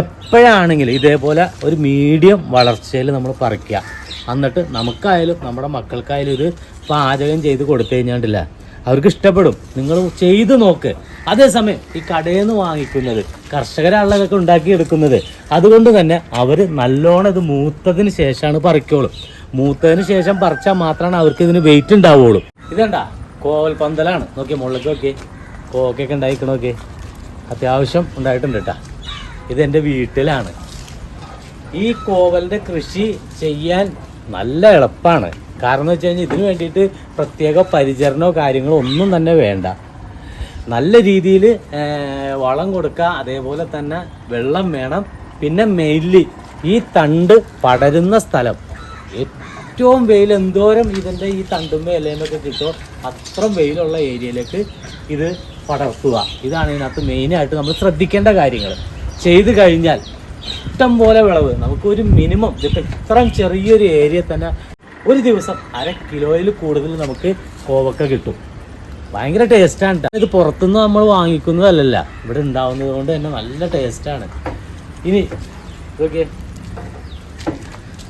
എപ്പോഴാണെങ്കിലും ഇതേപോലെ ഒരു മീഡിയം വളർച്ചയിൽ നമ്മൾ പറിക്കുക. എന്നിട്ട് നമുക്കായാലും നമ്മുടെ മക്കൾക്കായാലും ഇത് പാചകം ചെയ്ത് കൊടുത്തു കഴിഞ്ഞാണ്ടില്ല. അവർക്ക് ഇഷ്ടപ്പെടും. നിങ്ങൾ ചെയ്ത് നോക്ക്. അതേസമയം ഈ കടയിൽ നിന്ന് വാങ്ങിക്കുന്നത് കർഷകരാളുകളൊക്കെ ഉണ്ടാക്കിയെടുക്കുന്നത് അതുകൊണ്ട് തന്നെ അവർ നല്ലോണം ഇത് മൂത്തതിന് ശേഷമാണ് പറിക്കുള്ളൂ മൂത്തതിന് ശേഷം പറിച്ചാൽ മാത്രമാണ് അവർക്ക് ഇതിന് വെയിറ്റ് ഉണ്ടാവുള്ളൂ. ഇതണ്ട കോവൽ പന്തലാണ്. നോക്കിയേ മുകളിലേക്ക് നോക്കിയേ. കോക്കൊക്കെ ഉണ്ടായിക്കണോക്കെ അത്യാവശ്യം ഉണ്ടായിട്ടുണ്ട് കേട്ടാ. ഇതെന്റെ വീട്ടിലാണ്. ഈ കോവലിന്റെ കൃഷി ചെയ്യാൻ നല്ല എളുപ്പമാണ് കാരണം എന്ന് വെച്ച് കഴിഞ്ഞാൽ ഇതിന് വേണ്ടിയിട്ട് പ്രത്യേക പരിചരണമോ കാര്യങ്ങളോ ഒന്നും തന്നെ വേണ്ട. നല്ല രീതിയിൽ വളം കൊടുക്കുക അതേപോലെ തന്നെ വെള്ളം വേണം. പിന്നെ മെയിൻലി ഈ തണ്ട് പടരുന്ന സ്ഥലം. ഏറ്റവും വെയിൽ എന്തോരം ഇതിന്റെ ഈ തണ്ടുമ്പോ ഇലയുമൊക്കെ കിട്ടുമോ അത്രയും വെയിലുള്ള ഏരിയയിലേക്ക് ഇത് പടർത്തുക. ഇതാണ് ഇതിനകത്ത് മെയിനായിട്ട് നമ്മൾ ശ്രദ്ധിക്കേണ്ട കാര്യങ്ങൾ ചെയ്ത് കഴിഞ്ഞാൽ ഇഷ്ടം പോലെ വിളവ്. നമുക്ക് ഒരു മിനിമം ഇതിപ്പോൾ ഇത്രയും ചെറിയൊരു ഏരിയ തന്നെ ഒരു ദിവസം അര കിലോയിൽ കൂടുതൽ നമുക്ക് കോവക്ക കിട്ടും. ഭയങ്കര ടേസ്റ്റാണ്. ഇത് പുറത്തുനിന്ന് നമ്മൾ വാങ്ങിക്കുന്നതല്ലല്ല. ഇവിടെ ഉണ്ടാവുന്നത് കൊണ്ട് തന്നെ നല്ല ടേസ്റ്റാണ് ഇനി ഇതൊക്കെ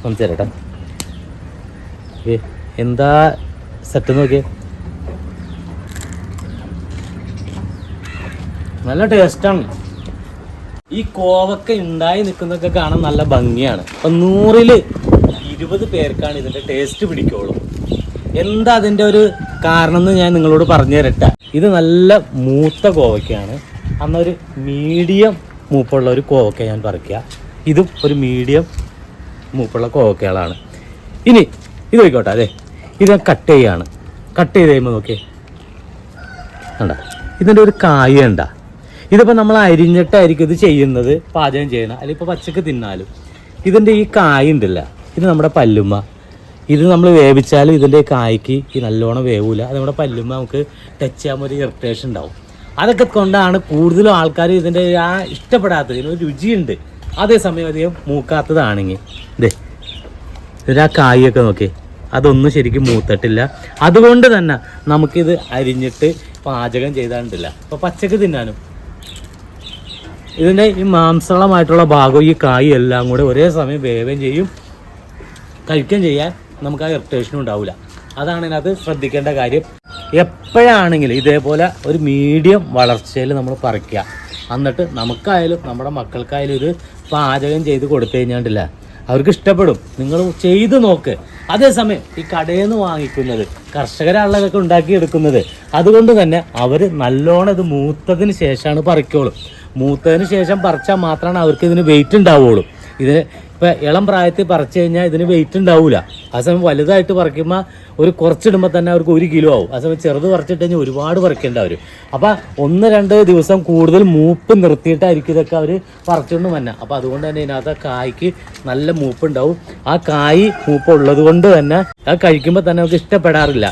ഒന്ന് തരട്ടെ. ഏ എന്താ സെറ്റ് നോക്കിയേ? നല്ല ടേസ്റ്റാണ് ഈ കോവക്ക ഉണ്ടായി നിൽക്കുന്നതൊക്കെ കാണാൻ നല്ല ഭംഗിയാണ്. അപ്പൊ നൂറിൽ ഇരുപത് പേർക്കാണ് ഇതിന്റെ ടേസ്റ്റ് പിടിക്കുള്ളൂ. എന്താ അതിന്റെ ഒരു കാരണം എന്ന് ഞാൻ നിങ്ങളോട് പറഞ്ഞു തരട്ടെ. ഇത് നല്ല മൂത്ത കോവക്കയാണ്. അന്നൊരു മീഡിയം മൂപ്പുള്ള ഒരു കോവക്ക ഞാൻ പറിക്കുക ഇതും ഒരു മീഡിയം മൂപ്പുള്ള കോവക്കകളാണ്. ഇനി ഇത് വയ്ക്കോട്ടെ അതെ. ഇത് ഞാൻ കട്ട് ചെയ്യാണ്. കട്ട് ചെയ്ത് കഴിയുമ്പോൾ നോക്കിയേ. ഇതിന്റെ ഒരു കായ ഉണ്ട ഇതിപ്പോൾ നമ്മൾ അരിഞ്ഞിട്ടായിരിക്കും ഇത് ചെയ്യുന്നത് പാചകം ചെയ്യണം അല്ലെങ്കിൽ ഇപ്പോൾ പച്ചക്ക് തിന്നാലും. ഇതിന്റെ ഈ കായ ഉണ്ടല്ല ഇത് നമ്മുടെ പല്ലുമ്മ. ഇത് നമ്മൾ വേവിച്ചാലും ഇതിന്റെ കായ്ക്ക് ഈ നല്ലോണം വേവൂല. അത് നമ്മുടെ പല്ലുമ്മ നമുക്ക് ടച്ച് ചെയ്യാൻ ഒരു ഇറിറ്റേഷൻ ഉണ്ടാവും. അതൊക്കെ കൊണ്ടാണ് കൂടുതലും ആൾക്കാർ ഇതിന്റെ ആ ഇഷ്ടപ്പെടാത്തത്. ഇതിനൊരു രുചിയുണ്ട്. അതേസമയം അധികം മൂക്കാത്തതാണെങ്കിൽ. ഇതേ ഇതിന്റെ ആ കായൊക്കെ നോക്കി. അതൊന്നും ശരിക്കും മൂത്തിട്ടില്ല. അതുകൊണ്ട് തന്നെ നമുക്കിത് അരിഞ്ഞിട്ട് പാചകം ചെയ്താണ്ടില്ല അപ്പോൾ പച്ചക്ക് തിന്നാനും. ഇതിന്റെ ഈ മാംസളമായിട്ടുള്ള ഭാഗവും ഈ കായ് എല്ലാം കൂടെ ഒരേ സമയം വേവം ചെയ്യും. കഴിക്കുകയും ചെയ്യാൻ നമുക്ക് ആ ഇറിറ്റേഷനും ഉണ്ടാവില്ല അതാണ് ഇതിനകത്ത് ശ്രദ്ധിക്കേണ്ട കാര്യം. എപ്പോഴാണെങ്കിലും ഇതേപോലെ ഒരു മീഡിയം വളർച്ചയിൽ നമ്മൾ പറിക്കുക. എന്നിട്ട് നമുക്കായാലും നമ്മുടെ മക്കൾക്കായാലും ഇത് പാചകം ചെയ്ത് കൊടുത്തു കഴിഞ്ഞാണ്ടില്ല. അവർക്ക് ഇഷ്ടപ്പെടും. നിങ്ങൾ ചെയ്ത് നോക്ക്. അതേസമയം ഈ കടയിൽ നിന്ന് വാങ്ങിക്കുന്നത് കർഷകരാളുകളൊക്കെ ഉണ്ടാക്കിയെടുക്കുന്നത്. അതുകൊണ്ട് തന്നെ അവർ നല്ലോണം ഇത് മൂത്തതിന് ശേഷമാണ് പറിക്കുള്ളൂ മൂത്തതിന് ശേഷം പറിച്ചാൽ മാത്രമാണ് അവർക്ക് ഇതിന് വെയിറ്റ് ഉണ്ടാവുള്ളൂ. ഇതിന് ഇപ്പം ഇളം പ്രായത്തിൽ പറിച്ചു കഴിഞ്ഞാൽ ഇതിന് വെയിറ്റ് ഉണ്ടാവില്ല ആ സമയം വലുതായിട്ട് പറിക്കുമ്പോൾ ഒരു കുറച്ചിടുമ്പോൾ തന്നെ അവർക്ക് ഒരു കിലോ ആവും. ആ സമയം ചെറുത് പറിച്ചിട്ട് കഴിഞ്ഞാൽ ഒരുപാട് പറിക്കേണ്ട അവർ അപ്പോൾ ഒന്ന് രണ്ട് ദിവസം കൂടുതൽ മൂപ്പ് നിർത്തിയിട്ടായിരിക്കും ഇതൊക്കെ അവർ പറിച്ചുകൊണ്ട് വന്നെ. അപ്പോൾ അതുകൊണ്ട് തന്നെ ഇതിനകത്ത് കായ്ക്ക് നല്ല മൂപ്പുണ്ടാവും. ആ കായ് മൂപ്പ് ഉള്ളത് കൊണ്ട് തന്നെ അത് കഴിക്കുമ്പോൾ തന്നെ അവർക്ക് ഇഷ്ടപ്പെടാറില്ല.